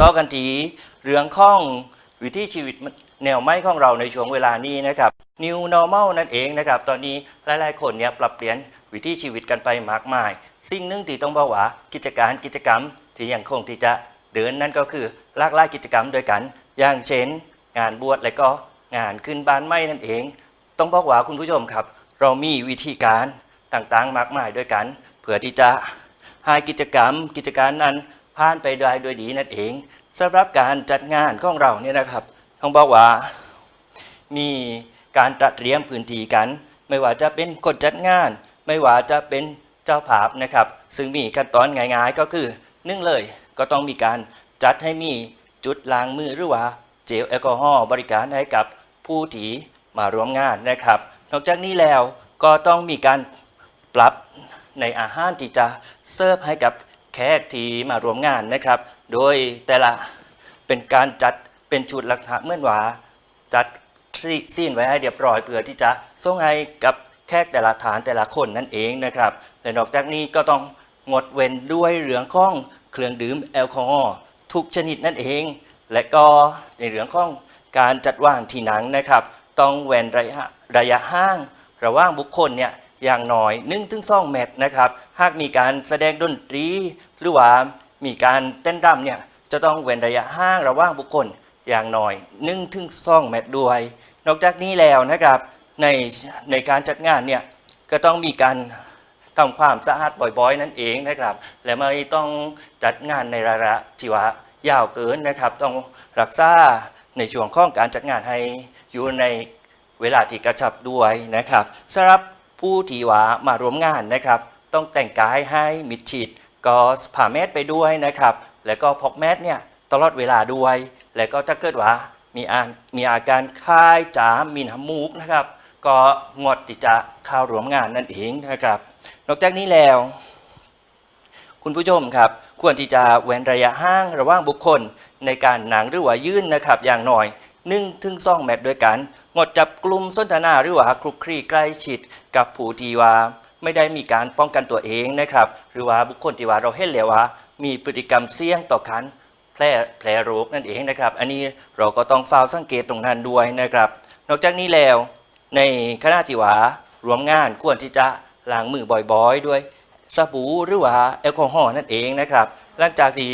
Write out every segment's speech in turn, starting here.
ต่อกันทีเรื่องข้องวิถีชีวิตแนวไม้ของเราในช่วงเวลานี้นะครับ New Normal นั่นเองนะครับ ตอนนี้หลายๆ คนเนี่ยปรับเปลี่ยนวิถีชีวิตกันไปมากมาย สิ่งหนึ่งที่ต้องบอกว่ากิจการกิจกรรมที่ยังคงที่จะเดินนั่นก็คือหลากหลายกิจกรรมด้วยกัน อย่างเช่น งานบวชและก็งานขึ้นบ้านไม้นั่นเอง ต้องบอกว่าคุณผู้ชมครับ เรามีวิธีการต่างๆ มากมายด้วยกัน เพื่อที่จะให้กิจกรรมกิจการนั้น ผ่านไปได้ด้วยดีนั่นเองสำหรับการจัดงานของเราเนี่ยนะครับต้องบอกว่ามีการตระเตรียมพื้นที่กัน ไม่ว่าจะเป็นคนจัดงาน ไม่ว่าจะเป็นเจ้าภาพนะครับ ซึ่งมีขั้นตอนง่ายๆก็คือนึ่งเลยก็ต้องมีการจัดให้มีจุดล้างมือหรือว่าเจลแอลกอฮอล์บริการให้กับผู้ที่มาร่วมงานนะครับ นอกจากนี้แล้วก็ต้องมีการปรับในอาหารที่จะเสิร์ฟให้กับ แขกที่มาร่วมงานนะครับ โดยแต่ละเป็นการจัดเป็นชุดลักษณะเมื่อนว่าจัดซีนไว้ให้เรียบร้อยเพื่อที่จะส่งให้กับแขกแต่ละฐานแต่ละคนนั่นเองนะครับและนอกจากนี้ก็ต้องงดเว้นด้วยเรื่องของเครื่องดื่มแอลกอฮอล์ทุกชนิดนั่นเอง และก็ในเรื่องของการจัดวางที่หนังนะครับ ต้องเว้นระยะระยะห่างระหว่างบุคคลเนี่ย อย่างน้อย1ถึง2เมตรนะครับ หากมีการแสดงดนตรี หรือว่ามีการเต้นรำเนี่ยจะต้องเว้นระยะห่างระหว่างบุคคลอย่างน้อย1ถึง2เมตรด้วย นอกจากนี้แล้วนะครับในในการจัดงานเนี่ยก็ต้องมีการทำความสะอาดบ่อยๆ นั่นเองนะครับ และไม่ต้องจัดงานในระยะที่ว่ายาวเกินนะครับ ต้องรักษาในช่วงข้องการจัดงานให้อยู่ในเวลาที่กระชับด้วยนะครับสำหรับ ผู้ที่ว่ามาร่วมงานนะครับ ต้องแต่งกายให้มิดชิดก็ผ่าแมสไปด้วยนะครับ แล้วก็พกแมสเนี่ยตลอดเวลาด้วย แล้วก็ถ้าเกิดว่ามีอามีอาการคายจามมีน้ำมูกนะครับ ก็งดที่จะเข้าร่วมงานนั่นเองนะครับ นอกจากนี้แล้ว คุณผู้ชมครับ ควรที่จะเว้นระยะห่างระหว่างบุคคลในการหนังหรือว่ายื่นนะครับ อย่างหน้อย 1ถึง2เมตรด้วยกัน งดจับกลุ่มสนทนาหรือว่าคลุกคลีใกล้ชิดกับผู้ที่ว่าไม่ได้มีการป้องกันตัวเองนะครับ หรือว่าบุคคลที่ว่าเราเห็นแล้วว่า มีพฤติกรรมเสี่ยงต่อการแพร่แพร่โรคนั่นเองนะครับ อันนี้เราก็ต้องเฝ้าสังเกตตรงนั้นด้วยนะครับ นอกจากนี้แล้วในคณะที่ว่ารวมงานควรที่จะล้างมือบ่อยๆ ด้วยสบู่หรือว่าแอลกอฮอล์นั่นเองนะครับ หลังจากที่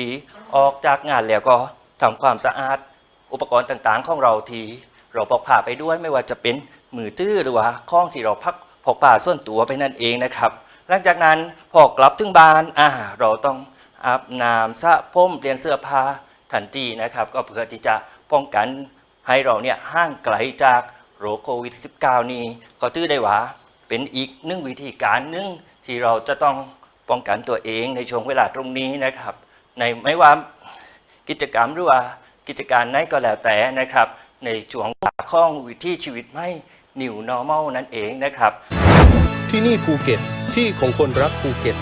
ออกจากงานแล้วก็ทำความสะอาด อุปกรณ์ต่างๆ ของเราที่เราพกพาไปด้วยไม่ว่าจะเป็นมือตื้อหรือว่าข้องที่เราพักพกพาส่วนตัวไปนั่นเองนะครับ หลังจากนั้นพอกลับถึงบ้านอ่าเราต้องอาบน้ำสระผมเปลี่ยนเสื้อผ้าทันทีนะครับ ก็เพื่อที่จะป้องกันให้เราเนี่ยห่างไกลจากโรคโควิด -19 นี้ก็ถือได้ว่าเป็นอีกหนึ่งวิธีการหนึ่งที่เราจะต้องป้องกันตัวเองในช่วงเวลาตรงนี้นะครับ ในไม่ว่ากิจกรรมหรือว่า กิจการไหนก็แล้วแต่นะครับ ในช่วงข้องวิถีชีวิตไม่ New Normal นั่นเองนะครับ ที่นี่ภูเก็ตที่ของคนรักภูเก็ต